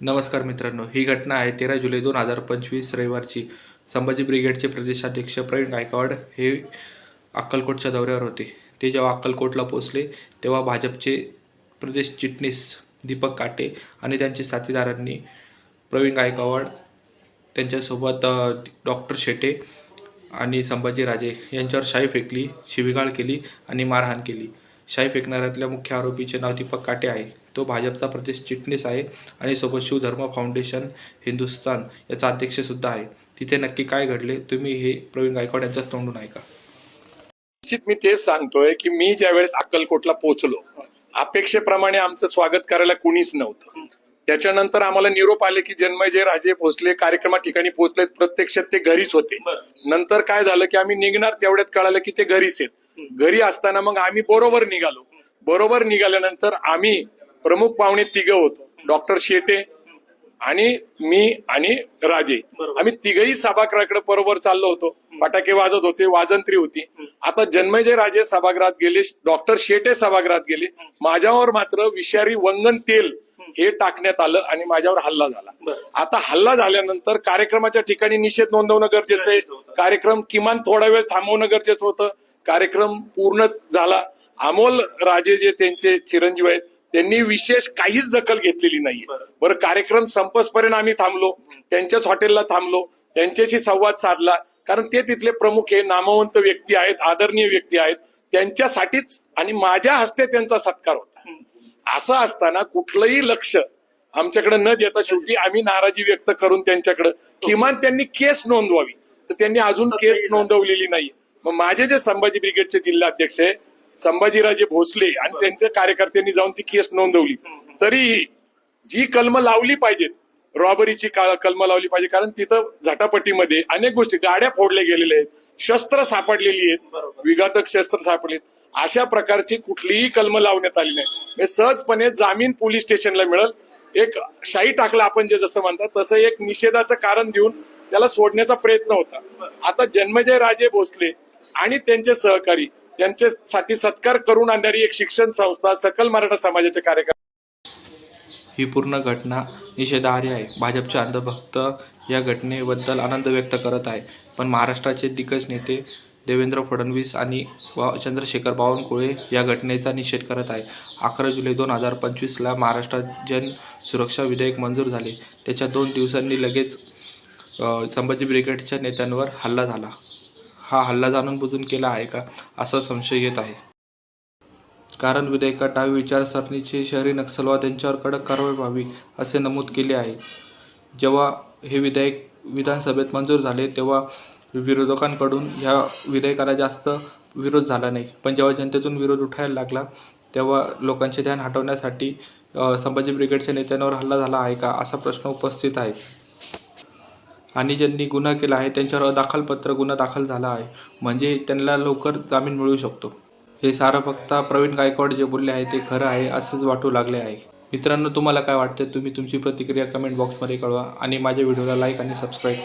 नमस्कार मित्रांनो ही घटना आहे तेरा जुलै दोन हजार पंचवीस रविवारची. संभाजी ब्रिगेडचे प्रदेशाध्यक्ष प्रवीण गायकवाड हे अक्कलकोटच्या दौऱ्यावर होते. ते जेव्हा अक्कलकोटला पोचले तेव्हा भाजपचे प्रदेश चिटणीस दीपक काटे आणि त्यांचे साथीदारांनी प्रवीण गायकवाड त्यांच्यासोबत डॉक्टर शेटे आणि संभाजीराजे यांच्यावर शाई फेकली शिवीगाळ केली आणि मारहाण केली. शाई फेकणाऱ्यातल्या मुख्य आरोपीचे नाव दीपक काटे आहे. तो भाजपचा प्रदेश चिटणीस आहे आणि सोबत शिवधर्म फाउंडेशन हिंदुस्थान याचा अध्यक्ष सुद्धा आहे. तिथे नक्की काय घडले तुम्ही हे प्रवीण गायकवाड यांच्याच तोंडून ऐका. निश्चित मी तेच सांगतोय की मी ज्यावेळेस अक्कलकोटला पोहोचलो अपेक्षेप्रमाणे आमचं स्वागत करायला कुणीच नव्हतं. त्याच्यानंतर आम्हाला निरोप आले की जन्मजय राजे भोसले कार्यक्रमा ठिकाणी पोहोचले प्रत्यक्षात ते घरीच होते. नंतर काय झालं की आम्ही निघणार तेवढ्यात कळालं की ते घरीच आहेत. घरी असताना मग आम्ही बरोबर निघालो. बरोबर निघाल्यानंतर आम्ही प्रमुख पाहुणे तिघ होतो. डॉक्टर शेटे आणि मी आणि राजे. आम्ही तिघही सभागृहाकडे बरोबर चाललो होतो. फटाके वाजत होते वाजंत्री होती. आता जन्मजय राजे सभागृहात गेले डॉक्टर शेटे सभागृहात गेले. माझ्यावर मात्र विषारी वंगन तेल हे टाकण्यात आलं आणि माझ्यावर हल्ला झाला. आता हल्ला झाल्यानंतर कार्यक्रमाच्या ठिकाणी निषेध नोंदवणं गरजेचं आहे. कार्यक्रम किमान थोडा वेळ थांबवणं गरजेचं होतं. कार्यक्रम पूर्ण झाला. अमोल राजे जे त्यांचे चिरंजीव आहेत त्यांनी विशेष काहीच दखल घेतलेली नाहीये. बरं. कार्यक्रम संपसपर्यंत आम्ही थांबलो त्यांच्याच हॉटेलला थांबलो त्यांच्याशी संवाद साधला. कारण ते तिथले प्रमुख आहे नामवंत व्यक्ती आहेत आदरणीय व्यक्ती आहेत. त्यांच्यासाठीच आणि माझ्या हस्ते त्यांचा सत्कार होता. असं असताना कुठलंही लक्ष आमच्याकडे न देता शेवटी आम्ही नाराजी व्यक्त करून त्यांच्याकडे. किमान त्यांनी केस नोंदवावी. तर त्यांनी अजून केस नोंदवलेली नाही मग माझे जे संभाजी ब्रिगेडचे जिल्हाध्यक्ष आहे संभाजीराजे भोसले आणि त्यांच्या कार्यकर्त्यांनी जाऊन ती केस नोंदवली. तरीही जी कलम लावली पाहिजेत रॉबरीची कलम लावली पाहिजे कारण तिथं झटापटीमध्ये अनेक गोष्टी गाड्या फोडल्या गेलेल्या आहेत शस्त्र सापडलेली आहेत विघातक शस्त्र सापडलेत. अशा प्रकारची कुठलीही कलम लावण्यात आली नाही. सहजपणे जामीन पोलीस स्टेशनला मिळेल. एक शाही टाकला आपण जे जसं म्हणतात तसं एक निषेधाचं कारण देऊन त्याला सोडण्याचा प्रयत्न होता. आता जन्मजय राजे भोसले आणि त्यांचे सहकारी त्यांच्यासाठी सत्कार करून आणणारी एक शिक्षण संस्था सकल मराठा समाजाचे कार्यकर्ते. ही पूर्ण घटना निषेधार्ह आहे. भाजपचे अंधभक्त या घटनेबद्दल आनंद व्यक्त करत आहे पण महाराष्ट्राचे दिग्गज नेते देवेंद्र फडणवीस आणि वा- चंद्रशेखर बावनकुळे या घटनेचा निषेध करत आहे अकरा जुलै दोन हजार पंचवीसला महाराष्ट्रात जन सुरक्षा विधेयक मंजूर झाले. त्याच्या दोन दिवसांनी लगेच संभाजी ब्रिगेडच्या नेत्यांवर हल्ला झाला. हा हल्ला जाणून बुजून केला आहे का असा संशय येत आहे. कारण विधेयकात डावी विचारसरणीचे शहरी नक्षलवाद यांच्यावर कडक कारवाई व्हावी असे नमूद केले आहे. जेव्हा हे विधेयक विधानसभेत मंजूर झाले तेव्हा विरोधकांकडून ह्या विधेयकाला जास्त विरोध झाला नाही. पण जेव्हा जनतेतून विरोध उठायला लागला तेव्हा लोकांचे ध्यान हटवण्यासाठी संभाजी ब्रिगेडच्या नेत्यांवर हल्ला झाला आहे का असा प्रश्न उपस्थित आहे. आणि ज्यांनी गुन्हा केला आहे त्यांच्यावर अदाखलपत्र गुन्हा दाखल झाला आहे. म्हणजे त्यांना लवकर जामीन मिळू शकतो. हे सारं फक्त प्रवीण गायकवाड जे बोलले आहे ते खरं आहे असंच वाटू लागले आहे. मित्रांनो तुम्हाला काय वाटतं तुम्ही तुमची प्रतिक्रिया कमेंट बॉक्समध्ये कळवा आणि माझ्या व्हिडिओला लाईक आणि सबस्क्राईब करा.